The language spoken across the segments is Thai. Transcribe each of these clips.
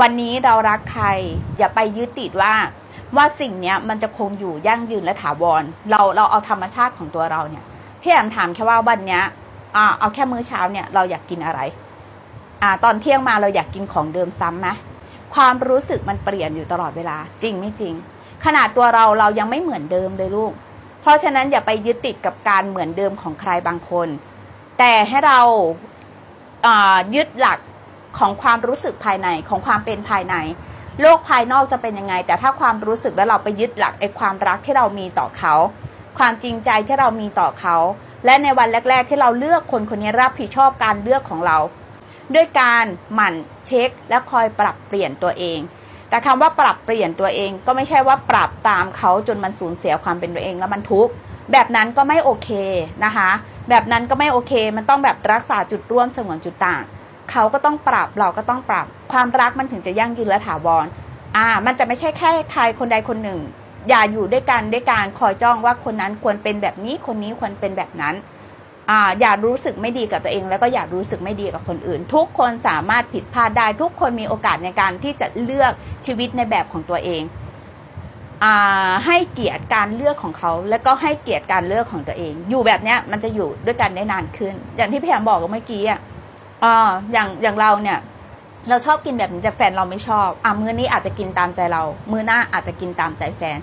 วันนี้เรารักใคร อย่าไปยึดติดว่า ว่าสิ่งเนี้ยมันจะคงอยู่ยั่งยืนและถาวร เราเราเอาธรรมชาติของตัวเราเนี่ยพี่แอมถามแค่ว่าวันเนี้ยอ่าเอาแค่มื้อเช้าเนี่ยเราอยากกินอะไร อ่า ตอนเที่ยงมาเราอยากกินของเดิมซ้ำไหมความรู้สึกมันเปลี่ยนอยู่ตลอดเวลา จริงไม่จริง ขนาดตัวเราเรายังไม่เหมือนเดิมเลยลูก เพราะฉะนั้นอย่าไปยึดติดกับการเหมือนเดิมของใครบางคน แต่ให้เราอ่ายึดหลัก ของความรู้สึกภายในของความเป็นภายใน โลกภายนอกจะเป็นยังไง แต่ถ้าความรู้สึกแล้วเราไปยึดหลักไอ้ความรักที่เรามีต่อเขา ความจริงใจที่เรามีต่อเขา และในวันแรก ๆ ที่เราเลือกคนคนนี้รับผิดชอบการเลือกของเรา ด้วยการหมั่นเช็ค และคอยปรับเปลี่ยนตัวเอง แต่คำว่าปรับเปลี่ยนตัวเองก็ไม่ใช่ว่าปรับตามเขาจนมันสูญเสียความเป็นตัวเองแล้วมันทุกข์แบบนั้นก็ไม่โอเคนะคะ แบบนั้นก็ไม่โอเค มันต้องแบบรักษาจุดร่วมสงวนจุดต่าง เขาก็ต้องปรับเราก็ต้องปรับ ความรักมันถึงจะยั่งยืนและถาวรอ่า มันจะไม่ใช่แค่ใครคนใดคนหนึ่ง อย่าอยู่ด้วยกันด้วยการคอยจ้องว่าคนนั้นควรเป็นแบบนี้คนนี้ควรเป็นแบบนั้นอ่าอย่ารู้สึกไม่ดีกับตัวเอง แล้วก็อย่ารู้สึกไม่ดีกับคนอื่น ทุกคนสามารถผิดพลาดได้ทุกคนมีโอกาสในการที่จะเลือกชีวิตในแบบของตัวเองอ่าให้เกียรติการเลือกของเขา แล้วก็ให้เกียรติการเลือกของตัวเอง อยู่แบบเนี้ยมันจะอยู่ด้วยกันได้นานขึ้น อย่างที่พี่แอมบอกเมื่อกี้อะ อ่าอย่างอย่างเราเนี่ย เราชอบกินแบบนี้แต่แฟนเราไม่ชอบอะมื้อนี้อาจจะกินตามใจเรา มื้อหน้าอาจจะกินตามใจแฟน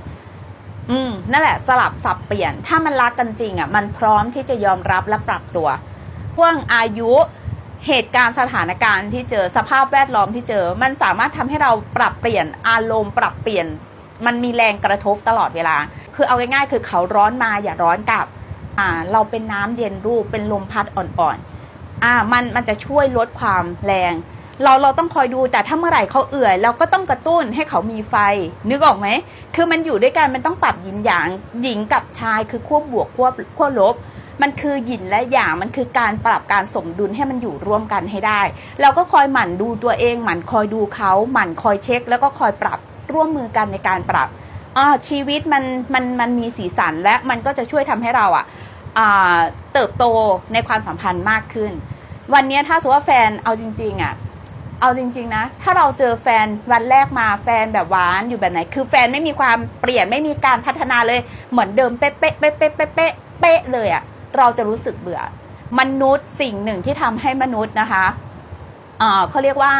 อืม นั่นแหละ สลับสับเปลี่ยน ถ้ามันรักกันจริง อะ มันพร้อมที่จะยอมรับและปรับตัวพ่วงอายุเหตุการณ์สถานการณ์ที่เจอสภาพแวดล้อมที่เจอ มันสามารถทำให้เราปรับเปลี่ยนอารมณ์ ปรับเปลี่ยน มันมีแรงกระทบตลอดเวลา คือเอาง่ายๆ คือเขาร้อนมาอย่าร้อนกลับ อ่า เราเป็นน้ำเย็นรูปเป็นลมพัดอ่อนๆ อ่ามันมันจะช่วยลดความแรง เราเราต้องคอยดูแต่ถ้าเมื่อไหร่เขาเอื่อย เราก็ต้องกระตุ้นให้เขามีไฟ นึกออกไหมคือมันอยู่ด้วยกันมันต้องปรับหยินหยางหญิงกับชายคือขั้วบบวกขั้วขั้วลบมันคือหยินและหยางมันคือการปรับการสมดุลให้มันอยู่ร่วมกันให้ได้ เราก็คอยหมั่นดูตัวเอง หมั่นคอยดูเขาหมั่นคอยเช็ค แล้วก็คอยปรับร่วมมือกันในการปรับอ่าชีวิตมันมันมันมีสีสันและมันก็จะช่วยทำให้เราอะอ่าเติบโตในความสัมพันธ์มากขึ้น วันนี้ถ้าสมมติว่าแฟนเอาจริง ๆอะเอาจริง ๆ นะ ถ้าเราเจอแฟนวันแรกมาแฟนแบบหวานอยู่แบบไหน คือแฟนไม่มีความเปลี่ยนไม่มีการพัฒนาเลย เหมือนเดิมเป๊ะเป๊ะเป๊ะเป๊ะเป๊ะเป๊ะเป๊ะเลยอะเราจะรู้สึกเบื่อ มนุษย์สิ่งหนึ่งที่ทำให้มนุษย์นะคะอ่าเขาเรียกว่า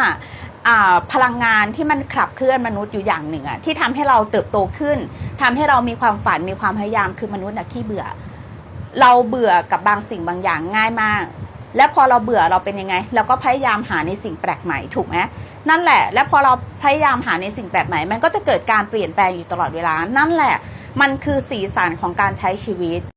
อ่าพลังงานที่มันขับเคลื่อนมนุษย์อยู่อย่างหนึ่งอะที่ทำให้เราเติบโตขึ้นทำให้เรามีความฝันมีความพยายามคือมนุษย์อะขี้เบื่อ เราเบื่อกับบางสิ่งบางอย่างง่ายมาก และพอเราเบื่อเราเป็นยังไง เราก็พยายามหาในสิ่งแปลกใหม่ถูกไหมนั่นแหละ และพอเราพยายามหาในสิ่งแปลกใหม่ มันก็จะเกิดการเปลี่ยนแปลงอยู่ตลอดเวลา นั่นแหละ มันคือสีสันของการใช้ชีวิต